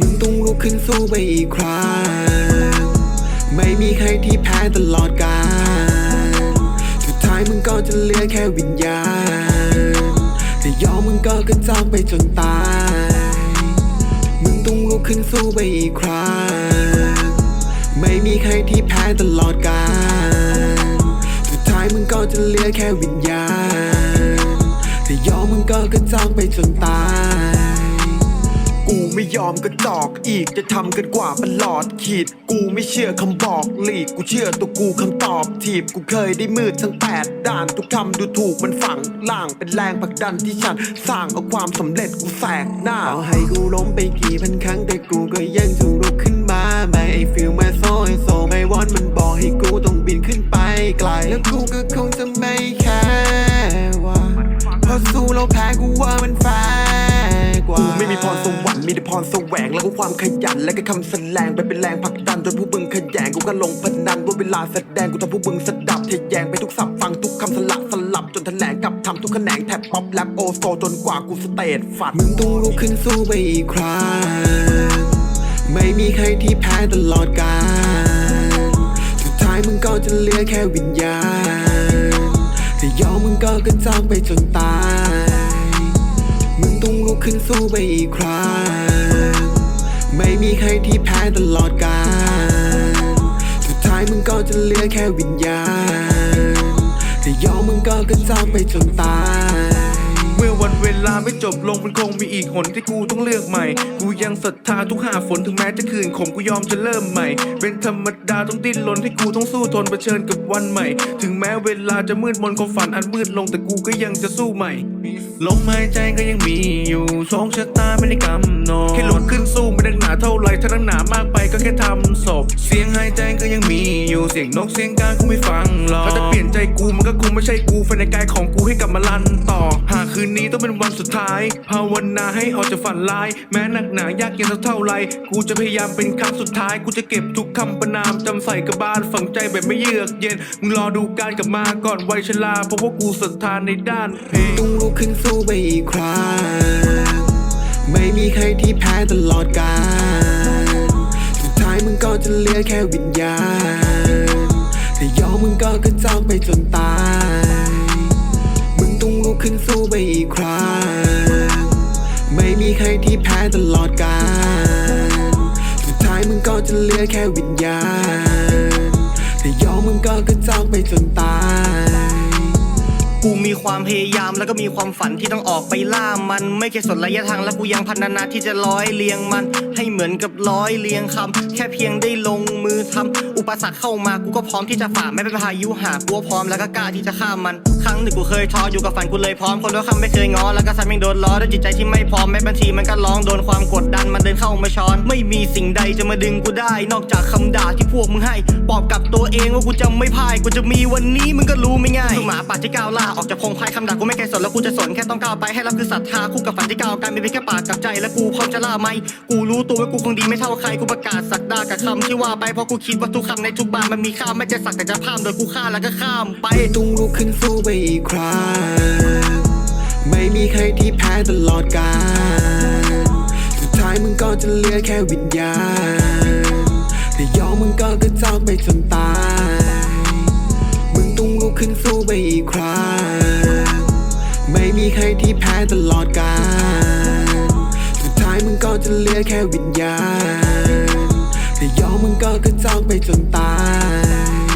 มึงต้องลุกขึ้นสู้ไปอีกครั้ง ไม่มีใครที่แพ้ตลอดกาลสุดท้ายมึงก็จะเหลือแค่วิญญาณแต่ยอมมึงก็กระจอกไปจนตาย มึงต้องลุกขึ้นสู้ไปอีกครั้ง ไม่มีใครที่แพ้ตลอดกาลสุดท้ายมึงก็จะเหลือแค่วิญญาณ แต่ยอมมึงก็กระจอกไปจนตาย กูไม่ยอมกระจอกอีกจะทำกันกว่าประหลอดขีด กูไม่เชื่อคำบอกหลีก กูเชื่อตัวกูคำตอบทีบ กูเคยได้มืดทั้งแปดด้านทุกคำดูถูกมันฝังล่างเป็นแรงผลักดันที่ฉัน สร้างเอาความสำเร็จกูแสกหน้าเอาให้กูล้มไปกี่พันครั้งแต่กูก็ยังจะลุกขึ้นมาไม่ฟิลมาโซ่โซไม่ว รสวรรค์มีแต่พรแสวงแล้วก็ความขยันและก็คำแสลงไปเป็นแรงผลักดันจนผู้บึงขยงกูก็ลงพนันว่าเวลาแสดงกูทำผู้บึงสดับทะแยงไปทุกสับฟังทุกคำสลับสลับจนแถลงกับทำทุกแขนงแทบป๊อปแรปโอโซจนกว่ากูสเตทฝันมึงต้องลุกขึ้นสู้ไปอีกครั้งไม่มีใครที่แพ้ตลอดกาลสุดท้ายมึงก็จะเหลือแค่วิญญาณแต่ยอมมึงก็กระจอกไปจนตาย มึงต้องลุกขึ้นสู้ไปอีกครั้ง ไม่มีใครที่แพ้ตลอดกาล สุดท้ายมึงก็จะเหลือแค่วิญญาณแต่ยอมมึงก็กระจอกไปจนตาย เมื่อวันเวลาไม่จบลงมันคงมีอีกหนที่กูต้องเลือกใหม่ กูยังศรัทธาทุกหาฝนถึงแม้จะคืนขมกูยอมจะเริ่มใหม่ เป็นธรรมดาต้องดิ้นรนให้กูต้องสู้ทนเผชิญกับวันใหม่ ถึงแม้เวลาจะมืดมนความฝันอันมืดลงแต่กูก็ยังจะสู้ใหม่ลมหายใจก็ยังมีอยู่โชคชะตาไม่ได้กำหนดแค่ลุกขึ้นสู้ไม่ได้หนาเท่าไหรถ้านักหนามากไปก็แค่ทำศพ เสียงหายใจก็ยังมีอยู่เสียงนกเสียงกากูไม่ฟังหรอกถ้าจะเปลี่ยนใจ กูมันก็คงไม่ใช่กูไฟในกายของกูให้กลับมาลันต่อ หากคืนนี้ต้องเป็นวันสุดท้าย ภาวนาให้ออกจากฝันร้าย แม้หนักหนายากเย็นเท่าไร กูจะพยายามเป็นครั้งสุดท้าย กูจะเก็บทุกคำประนามจำใส่กับบ้านฝังใจแบบไม่เยือกเย็น มึงรอดูการกลับมาก่อนวัยชราเพราะว่ากูศรัทธาในด้านเพลงต้องลุกขึ้นสู้ไปอีกครั้ง ไม่มีใครที่แพ้ตลอดกาล สุดท้ายมึงก็จะเหลือแค่วิญญาณ ก็กระจองไปจนตาย มึงต้องลุกขึ้นสู้ไปอีกครั้ง ไม่มีใครที่แพ้ตลอดกาล สุดท้ายมึงก็จะเหลือแค่วิญญาณ แต่ยอมมึงก็กระจองไปจนตาย กูมีความพยายามแล้วก็มีความฝันที่ต้องออกไปล่ามัน ไม่แค่สนระยะทางแล้วกูยังพัฒนาที่จะร้อยเรียงมัน ให้เหมือนกับร้อยเรียงคำแค่เพียงได้ลงมือทำอุปสรรคเข้ามากูก็พร้อมที่จะฝ่าไม่เป็นพายุหากก็พร้อมแล้วก็กล้าที่จะข้ามมัน ครั้งหนึ่งกูเคยท้ออยู่กับฝันกูเลยพร้อมคนด้วยคำไม่เคยง้อแล้วก็ซ้ำยังโดนล้อด้วยจิตใจที่ไม่พร้อมแม้บางทีมันก็ร้องโดนความกดดันมันเดินเข้ามาช้อน ไม่มีสิ่งใดจะมาดึงกูได้ นอกจากคำด่าที่พวกมึงให้ปอบกับตัวเองว่ากูจะไม่พ่ายกูจะมีวันนี้มึงก็รู้ไม่ง่ายหมาป่าที่ก้าวล่าออกจากพงไพ่คำด่ากูไม่เคยสนแล้วกูจะสนแค่ต้องก้าวไปให้รับคือศรัทธาคู่กับฝันที่ก้าวไกันไม่เพียงแค่ปากกับใจและกูพร้อมจะล่าไหมกูรู้ตัวว่ากูคงดีไม่เท่าใครกูประกาศสักดากับคำที่ว่าไปเพราะกูคิดว่าทุกคำในทุกบานมันมีค่าไม่จะสักแต่จะพามโดยกูฆ่าแล้วก็ข้ามไปต้องลุกขึ้นสู้ไปอีกครั้งไม่มีใครที่แพ้ตลอดกาลสุดท้ายมึงก็จะเหลือแค่วิญญาณแต่ยอมมึงก็กระจอกไปจนตายมึงต้องลุกขึ้นสู้ ที่แพ้ตลอดกาลสุดท้ายมึงก็จะเหลือแค่วิญญาณแต่ยอมมึงก็กระจอกไปจนตาย